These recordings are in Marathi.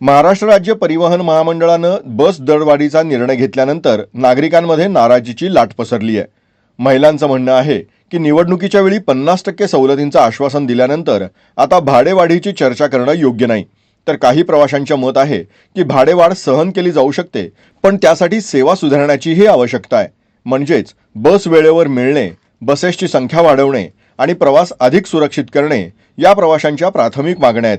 महाराष्ट्र राज्य परिवहन महामंडळानं बस दरवाढीचा निर्णय घेतल्यानंतर नागरिकांमध्ये नाराजीची लाट पसरली आहे. महिलांचं म्हणणं आहे की निवडणुकीच्या वेळी पन्नास टक्के सवलतींचं आश्वासन दिल्यानंतर आता भाडेवाढीची चर्चा करणं योग्य नाही. तर काही प्रवाशांच्या मत आहे की भाडेवाढ सहन केली जाऊ शकते पण त्यासाठी सेवा सुधारण्याचीही आवश्यकता आहे. म्हणजेच बस वेळेवर मिळणे बसेसची संख्या वाढवणे आणि प्रवास अधिक सुरक्षित करणे या प्रवाशांच्या प्राथमिक मागण्या आहेत.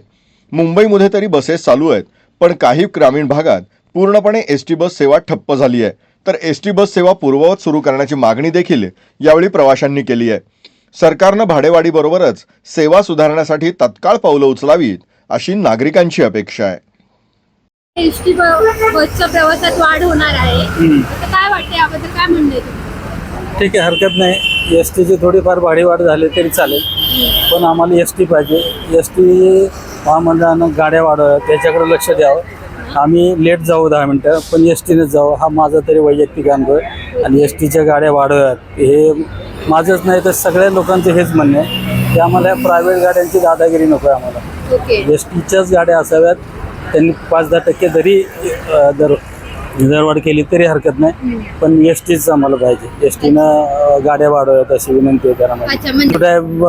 मुंबईमध्ये तरी बसेस चालू आहेत पण काही ग्रामीण भागात पूर्णपणे एस टी बस सेवा ठप्प झाली आहे. तर एस टी बस सेवा पूर्ववत सुरू करण्याची मागणी देखील यावेळी प्रवाशांनी केली आहे. सरकारनं भाडेवाढीबरोबरच सेवा सुधारण्यासाठी तत्काळ पावलं उचलावीत अशी नागरिकांची अपेक्षा आहे. एस टी बसच्या प्रवासात वाढ होणार आहे. तर काय वाटते याबद्दल? काय म्हणणं? ठीक आहे हरकत नाही. एस टीची थोडीफार भाडीवाढ झाली तरी चालेल. पण आम्हाला एस टी पाहिजे. एस टी महामंडळानं गाड्या वाढवाव्या त्याच्याकडे लक्ष द्यावं. आम्ही लेट जाऊ दहा मिनटं पण एस टीनेच जाऊ हा माझा तरी वैयक्तिक अनुभव आहे. आणि एस टीच्या गाड्या वाढवाव्यात हे माझंच नाही तर सगळ्या लोकांचं हेच म्हणणं आहे. की आम्हाला प्रायव्हेट गाड्यांची दादागिरी नको आहे आम्हाला. एस टीच्याच गाड्या असाव्यात. त्यांनी पाच दहा टक्के जरी दर दरवाढ केली तरी हरकत नाही. पण एस टीच आम्हाला पाहिजे. एस टीनं गाड्या वाढवत अशी विनंती आहे. अच्छा म्हणजे टाइम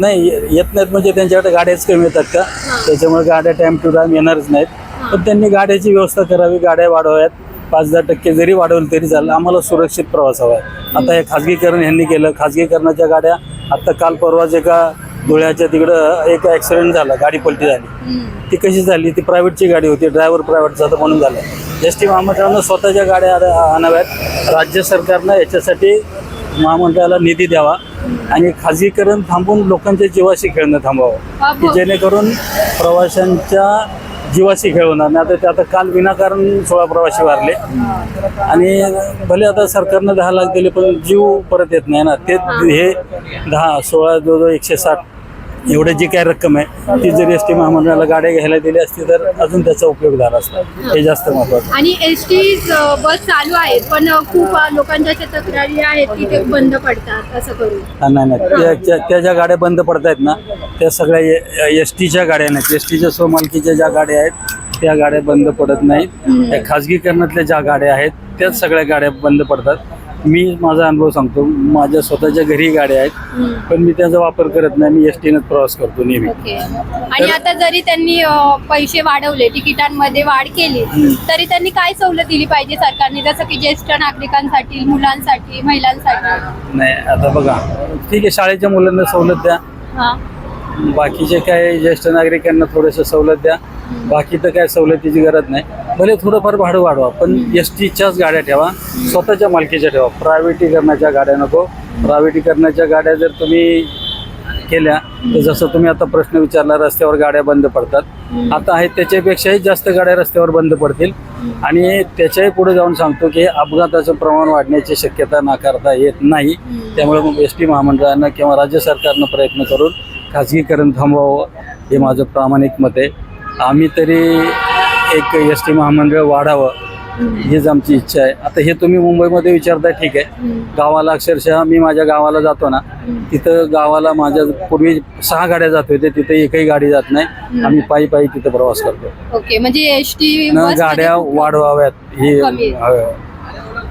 नाही येत नाहीत म्हणजे त्यांच्याकडे गाड्याच कमी येतात का? त्याच्यामुळे गाड्या टाइम टू टाइम येणारच नाहीत. पण त्यांनी गाड्याची व्यवस्था करावी गाड्या वाढवाव्यात. पाच दहा टक्के जरी वाढवलं तरी चालेल. आम्हाला सुरक्षित प्रवास हवा आहे. आता हे खाजगीकरण ह्यांनी केलं. खाजगीकरणाच्या गाड्या आता काल परवाच एका धुळ्याच्या तिकडं एक ॲक्सिडेंट झाला गाडी पलटी झाली. ती कशी झाली? ती प्रायव्हेटची गाडी होती. ड्रायव्हर प्रायव्हेटचा होता म्हणून झालं. एस टी महामंडळानं स्वतःच्या गाड्या आण- आणाव्यात. राज्य सरकारनं याच्यासाठी महामंडळाला निधी द्यावा आणि खाजगीकरण थांबून लोकांच्या जीवाशी खेळणं थांबवावं की जेणेकरून प्रवाशांच्या जीवाशी खेळ होणार नाही. आता ते आता काल विनाकारण सोळा प्रवासी वारले. आणि भले आता सरकारनं दहा लाख दिले पण जीव परत येत नाही ना. ते हे. दहा सोळा जवळजवळ एकशे साठ एवढे जी काय रक्कम आहे ती जर एस टी महामंडळाला गाड्या घ्यायला दिली असती तर अजून त्याचा उपयोग झाला असता. हे जास्त महत्वाचं आणि एस टी बस चालू आहेत पण खूप लोकांच्या तक्रारी आहेत की ते बंद पडतात असं करून. नाही नाही. त्या- ज्या गाड्या बंद पडत आहेत ना त्या सगळ्या एस टीच्या गाड्या नाहीत. एस टीच्या स्वमालकीच्या ज्या गाड्या आहेत त्या गाड्या बंद पडत नाहीत. त्या खाजगीकरणातल्या ज्या गाड्या आहेत त्याच सगळ्या गाड्या बंद पडतात. मी माझा अनुभव सांगतो. माझ्या स्वतःच्या घरी गाड्या आहेत पण मी त्याचा वापर करत नाही. मी एस टीनंच प्रवास करतो नेहमी. आणि आता जरी त्यांनी पैसे वाढवले तिकिटांमध्ये वाढ केली तरी त्यांनी काय सवलत दिली पाहिजे सरकारने? जसं की ज्येष्ठ नागरिकांसाठी मुलांसाठी महिलांसाठी? नाही आता बघा. ठीक आहे शाळेच्या मुलांना सवलत द्या. बाकीचे काय ज्येष्ठ नागरिकांना थोडंसं सवलत द्या. बाकी तर काय सवलतीची गरज नाही. भले थोडंफार भाडं वाढवा पण एस टीच्याच गाड्या ठेवा. स्वतःच्या मालकीच्या ठेवा. प्रायव्हेटीकरणाच्या गाड्या नको. प्रायव्हेटीकरणाच्या गाड्या जर तुम्ही केल्या तर जसं तुम्ही आता प्रश्न विचारला रस्त्यावर गाड्या बंद पडतात. आता आहेत त्याच्यापेक्षाही जास्त गाड्या रस्त्यावर बंद पडतील. आणि त्याच्याही पुढे जाऊन सांगतो की अपघाताचं प्रमाण वाढण्याची शक्यता नाकारता येत नाही. त्यामुळे मग एस टी महामंडळानं किंवा राज्य सरकारनं प्रयत्न करून खाजगीकरण थांबवावं हे माझं प्रामाणिक मत आहे. आम्ही तरी एक एस टी महामंडळ वाढावं हीच आमची इच्छा आहे. आता हे तुम्ही मुंबईमध्ये विचारताय ठीक आहे. गावाला अक्षरशः मी माझ्या गावाला जातो ना तिथं गावाला माझ्या पूर्वी सहा गाड्या जात होते तिथे एकही गाडी जात नाही. आम्ही पायी पायी तिथं प्रवास करतो. ओके म्हणजे एस टी न गाड्या वाढवाव्यात हे.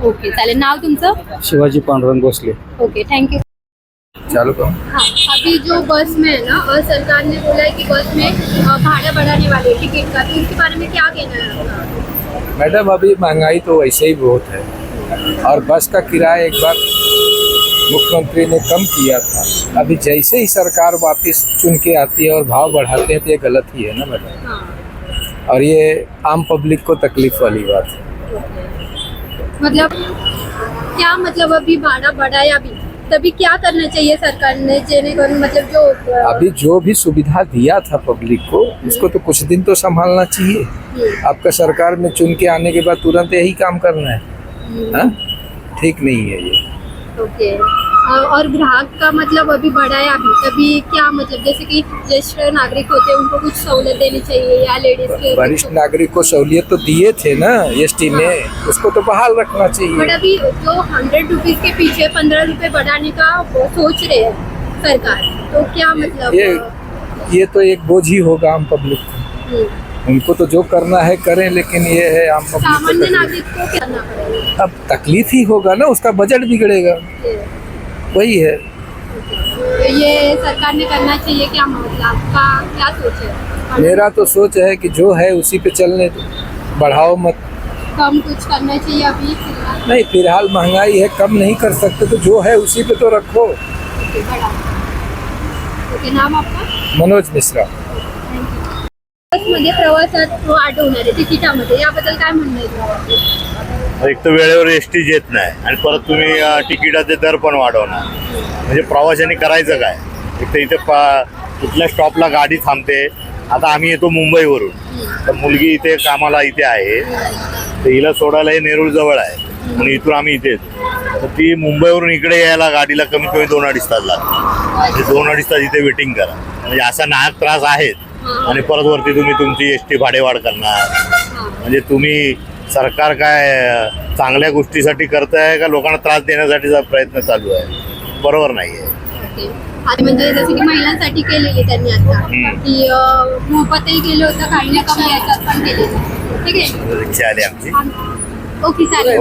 ओके चालेल. नाव तुमचं? Shivaji Pandurang Bhosale. Okay thank you चालू का अभी जो बस में है ना और सरकार ने बोला है कि बस में भाड़ा बढ़ाने वाले हैं टिकट का। तो उसके बारे में क्या कहना है आपका? मैडम अभी महँगाई तो वैसे ही बहुत है। और बस का किराया एक बार मुख्यमंत्री ने कम किया था। अभी जैसे ही सरकार वापस चुन के आती है और भाव बढ़ाते हैं तो ये गलत ही है ना मैडम? हाँ। और ये आम पब्लिक को तकलीफ़ वाली बात है। मतलब क्या मतलब अभी भाड़ा बढ़ाया भी तभी क्या करना चाहिए सरकार ने जेने मतलब जो अभी जो भी सुविधा दिया था पब्लिक को उसको तो कुछ दिन तो संभालना चाहिए। आपका सरकार में चुन के आने के बाद तुरंत यही काम करना है। हाँ? ठीक नहीं है ये। ओके। और ग्राहक का मतलब अभी बढ़ाया भी तभी क्या मतलब जैसे कि ज्येष्ठ नागरिक होते हैं उनको कुछ सहूलत देनी चाहिए या लेडीज़ के वरिष्ठ नागरिक को सहूलियत तो दिए थे ना एस टी में उसको तो बहाल रखना चाहिए। बट अभी जो हंड्रेड रुपीज़ के पीछे पंद्रह रुपए बढ़ाने का वो सोच रहे हैं सरकार तो क्या मतलब? ये ये तो एक बोझ ही होगा आम पब्लिक को। हम्म, उनको तो जो करना है करें लेकिन ये है हम अपनी सामान्य नागरिक को क्या करना पड़ेगा? अब तकलीफ़ ही होगा ना उसका बजट बिगड़ेगा। वही है। तो ये सरकार ने करना चाहिए क्या मतलब आपका क्या सोच है? मेरा तो सोच है कि जो है उसी पे चलने दो। बढ़ाओ मत। कम कुछ करना चाहिए अभी फ़िलहाल? नहीं फ़िलहाल महँगाई है कम नहीं कर सकते तो जो है उसी पे तो रखो। ओके नाम आपका? मनोज मिश्रा। प्रवासात वाढ होणार आहे. तिकिटामध्ये. याबद्दल काय म्हणणं आहे? एक तर वेळेवर एस टी येत नाही आणि परत तुम्ही तिकिटाचे दर पण वाढवणार. म्हणजे प्रवाशांनी करायचं काय? एक तर इथे पा कुठल्या स्टॉपला गाडी थांबते. आता आम्ही येतो मुंबईवरून. तर मुलगी इथे कामाला इथे आहे. तर हिला सोडायला हे नेरूळ जवळ आहे. म्हणून इथून आम्ही इथे येतो. तर ती मुंबईवरून इकडे यायला गाडीला कमीत कमी दोन अडीच तास लागतात. म्हणजे दोन अडीच तास इथे वेटिंग करा. म्हणजे असा नाहक त्रास आहेत. आणि परत वरती तुम्ही तुमची एस टी भाडेवाढ करणार. म्हणजे तुम्ही सरकार काय चांगल्या गोष्टीसाठी करताय का लोकांना त्रास देण्यासाठीचा प्रयत्न चालू आहे? बरोबर नाही आहे म्हणजे जसं की महिलांसाठी केलेली त्यांनी आता. की मोफतही केलं होतं काही ना कमी याच्यात पण केलेलं. ठीक आहे? आमची. ओके चालेल.